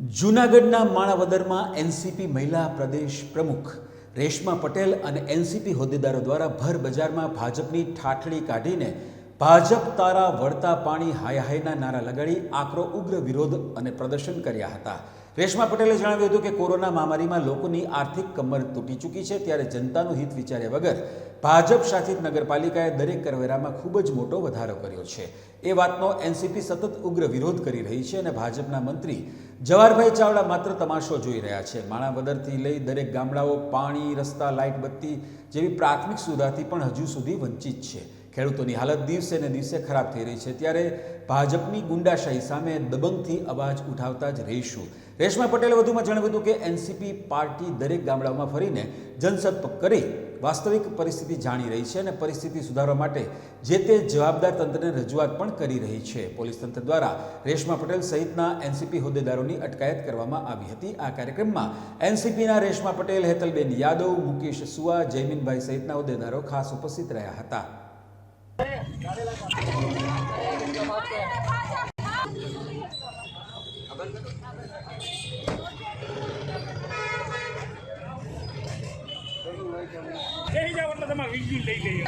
જૂનાગઢના માણાવદરમાં એનસીપી મહિલા પ્રદેશ પ્રમુખ રેશમા પટેલ અને એનસીપી હોદ્દેદારો દ્વારા ભર બજારમાં ભાજપની ઠાઠડી કાઢીને ભાજપ તારા વળતા પાણી હાય હાયના નારા લગાડી આકરો ઉગ્ર વિરોધ અને પ્રદર્શન કર્યા હતા. રેશમા પટેલે જણાવ્યું હતું કે કોરોના મહામારીમાં લોકોની આર્થિક કમર તૂટી ચૂકી છે ત્યારે જનતાનું હિત વિચાર્યા વગર ભાજપ શાસિત નગરપાલિકાએ દરેક કરવેરામાં ખૂબ જ મોટો વધારો કર્યો છે. એ વાતનો એનસીપી સતત ઉગ્ર વિરોધ કરી રહી છે અને ભાજપના મંત્રી જવાહરભાઈ ચાવડા માત્ર તમાશો જોઈ રહ્યા છે. માણાવદરથી લઈ દરેક ગામડાઓ, પાણી, રસ્તા લાઇટ બત્તી જેવી પ્રાથમિક સુવિધાથી પણ હજુ સુધી વંચિત છે. ખેડૂતોની હાલત દિવસે ને દિવસે ખરાબ થઈ રહી છે. ત્યારે ભાજપની ગુંડાશાહી સામે દબંગથી અવાજ ઉઠાવતા જ રહીશું. રેશમા પટેલે વધુમાં જણાવ્યું હતું કે એનસીપી પાર્ટી દરેક ગામડાઓમાં ફરીને જનસંપર્ક કરી વાસ્તવિક પરિસ્થિતિ જાણી રહી છે અને પરિસ્થિતિ સુધારવા માટે જે તે જવાબદાર તંત્રને રજૂઆત પણ કરી રહી છે. પોલીસ તંત્ર દ્વારા રેશમા પટેલ સહિતના એનસીપી હોદ્દેદારોની અટકાયત કરવામાં આવી હતી. આ કાર્યક્રમમાં એનસીપીના રેશમા પટેલ, હેતલબેન યાદવ, મુકેશ સુવા, જયમીનભાઈ સહિતના હોદ્દેદારો ખાસ ઉપસ્થિત રહ્યા હતા. તમારે વીજળી લઈ લઈએ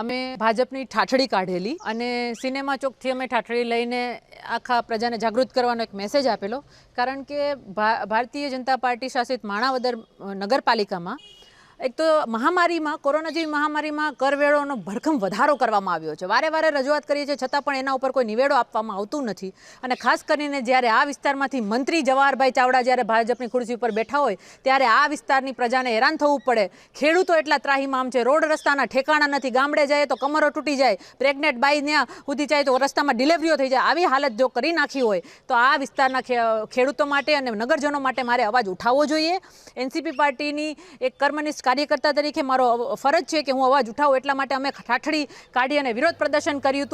અમે ભાજપની ઠાઠડી કાઢેલી અને સિનેમા ચોકથી અમે ઠાઠડી લઈને આખા પ્રજાને જાગૃત કરવાનો એક મેસેજ આપેલો. કારણ કે ભારતીય જનતા પાર્ટી શાસિત માણાવદર નગરપાલિકામાં એક તો મહામારીમાં કોરોના જેવી મહામારીમાં કરવેળોનો ભરખમ વધારો કરવામાં આવ્યો છે. વારે વારે રજૂઆત કરીએ છીએ, છતાં પણ એના ઉપર કોઈ નિવેડો આપવામાં આવતું નથી. અને ખાસ કરીને જ્યારે આ વિસ્તારમાંથી મંત્રી જવાહરભાઈ ચાવડા જ્યારે ભાજપની ખુરશી ઉપર બેઠા હોય, ત્યારે આ વિસ્તારની પ્રજાને હેરાન થવું પડે. ખેડૂતો એટલા ત્રાહીમામ છે, રોડ રસ્તાના ઠેકાણા નથી. ગામડે જાય તો કમરો તૂટી જાય, પ્રેગ્નેન્ટ બાઈ ત્યાં સુધી જાય તો રસ્તામાં ડિલિવરીઓ થઈ જાય. આવી હાલત જો કરી નાખી હોય, તો આ વિસ્તારના ખેડૂતો માટે અને નગરજનો માટે મારે અવાજ ઉઠાવવો જોઈએ. એનસીપી પાર્ટીની એક કર્મનિષ્ઠ કાર્યકર્તા તરીકે મારો ફરજ છે કે હું અવાજ ઉઠાવું, એટલા માટે અમે ઠાઠડી કાઢી અને વિરોધ પ્રદર્શન કર્યું હતું.